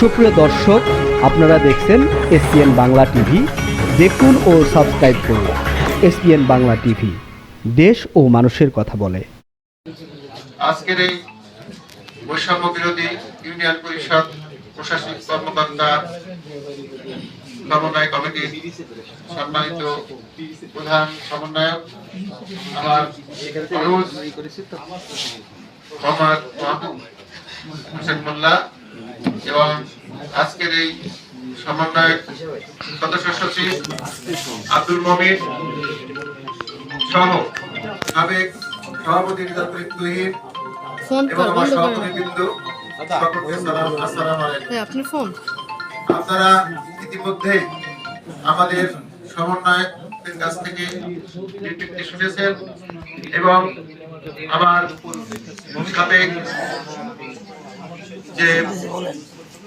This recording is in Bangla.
সুপ্রিয় দর্শক, আপনারা দেখছেন এসপিএন বাংলা টিভি। দেখুন ও সাবস্ক্রাইব করুন এসপিএন বাংলা টিভি। দেশ ও মানুষের কথা বলে। আজকের এই বৈষম্য বিরোধী ইউনিয়ন পরিষদ প্রশাসনিক কর্মকর্তা সমন্বয় কমিটির সম্মানিত প্রধান সমন্বয়ক, আমার মোহাম্মদ মাহবুব হোসেন মোল্লা এবং আজকের এই সমন্বয়ক সদস্য সচিব আব্দুল মমিন সহ সাবেক সভাপতি তুহিন এবং আমার সভাপতি বিন্দু হ্যাঁ আপনার ইতিমধ্যে আমাদের সমন্বয়কের কাছ থেকে শুনেছেন এবং আমার সাবেক যে